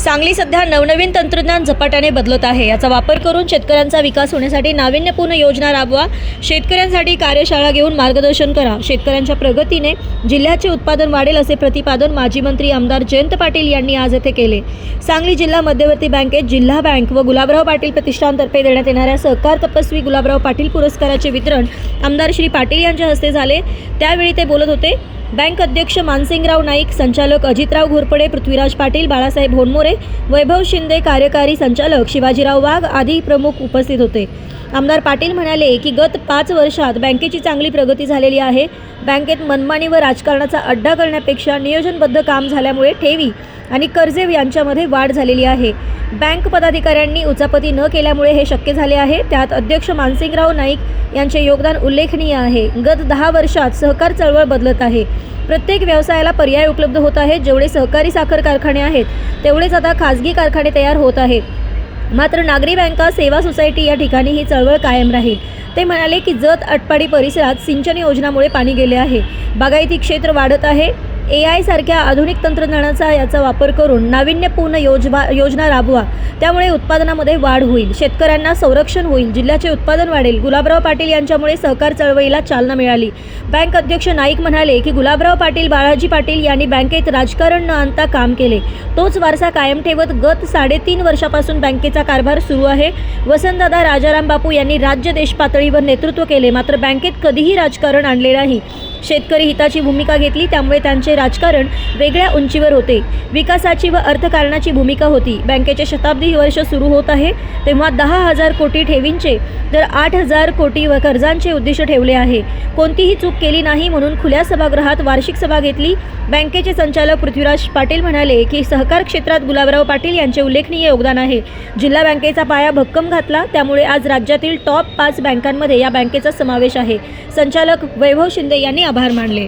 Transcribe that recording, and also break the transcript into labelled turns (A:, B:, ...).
A: सांगली सध्या नवनवीन तंत्रज्ञान झपाट्याने बदलत आहे. याचा वापर करून शेतकऱ्यांचा विकास होण्यासाठी नाविन्यपूर्ण योजना राबवा. शेतकऱ्यांसाठी कार्यशाळा घेऊन मार्गदर्शन करा. शेतकऱ्यांच्या प्रगतीने जिल्ह्याचे उत्पादन वाढेल असे प्रतिपादन माजी मंत्री आमदार जयंत पाटील यांनी आज येथे केले. सांगली जिल्हा मध्यवर्ती बँकेत जिल्हा बँक व गुलाबराव पाटील प्रतिष्ठानतर्फे देण्यात येणाऱ्या सहकार तपस्वी गुलाबराव पाटील पुरस्काराचे वितरण आमदार श्री पाटील यांच्या हस्ते झाले. त्यावेळी ते बोलत होते बँक अध्यक्ष मानसिंगराव नाईक संचालक अजितराव घोरपडे पृथ्वीराज पाटील बाळासाहेब होनमोरे वैभव शिंदे कार्यकारी संचालक शिवाजीराव वाघ आदी प्रमुख उपस्थित होते. आमदार पाटील म्हणाले की गत पाच वर्षात बँकेची चांगली प्रगती झालेली आहे. बँकेत मनमानी व राजकारणाचा अड्डा करण्यापेक्षा नियोजनबद्ध काम झाल्यामुळे ठेवी आणि कर्जे यांच्यामध्ये वाढ झालेली आहे. बँक पदाधिकाऱ्यांनी उचापती न केल्यामुळे हे शक्य झाले आहे. त्यात अध्यक्ष मानसिंगराव नाईक यांचे योगदान उल्लेखनीय आहे. गत दहा वर्षात सहकार चळवळ बदलत आहे. प्रत्येक व्यवसायाला पर्याय उपलब्ध होत आहेत जेवढे सहकारी साखर कारखाने आहेत तेवढेच आता खाजगी कारखाने तयार होत आहेत. मात्र नागरी बँका सेवा सोसायटी या ठिकाणी ही चळवळ कायम राहील. ते म्हणाले की जत अटपाडी परिसरात सिंचन योजनामुळे पाणी गेले आहे. बागायती क्षेत्र वाढत आहे. ए आय सारख्या आधुनिक तंत्रज्ञानाचा याचा वापर करून नाविन्यपूर्ण योजना योजना राबवा. त्यामुळे उत्पादनामध्ये वाढ होईल. शेतकऱ्यांना संरक्षण होईल. जिल्ह्याचे उत्पादन वाढेल. गुलाबराव पाटील यांच्यामुळे सहकार चळवळीला चालना मिळाली. बँक अध्यक्ष नाईक म्हणाले की गुलाबराव पाटील बाळाजी पाटील यांनी बँकेत राजकारण न आणता काम केले. तोच वारसा कायम ठेवत गत साडेतीन वर्षापासून बँकेचा कारभार सुरू आहे. वसंतदादा राजाराम बापू यांनी राज्य देश पातळीवर नेतृत्व केले. मात्र बँकेत कधीही राजकारण आणले नाही. शेतकरी हिताची भूमिका घेतली त्यामुळे त्यांचे राजकारण वेगळ्या उंचीवर होते. विकासाची व अर्थकारणाची भूमिका होती. बँकेचे शताब्दी वर्ष सुरू होत आहे. तेव्हा दहा हजार कोटी ठेवींचे तर आठ हजार कोटी व कर्जांचे उद्दिष्ट ठेवले आहे. कोणतीही चूक केली नाही म्हणून खुल्या सभागृहात वार्षिक सभा घेतली. बँकेचे संचालक पृथ्वीराज पाटील म्हणाले की सहकार क्षेत्रात गुलाबराव पाटील यांचे उल्लेखनीय योगदान आहे. जिल्हा बँकेचा पाया भक्कम घातला. त्यामुळे आज राज्यातील टॉप पाच बँकांमध्ये या बँकेचा समावेश आहे. संचालक वैभव शिंदे यांनी आभार मानले.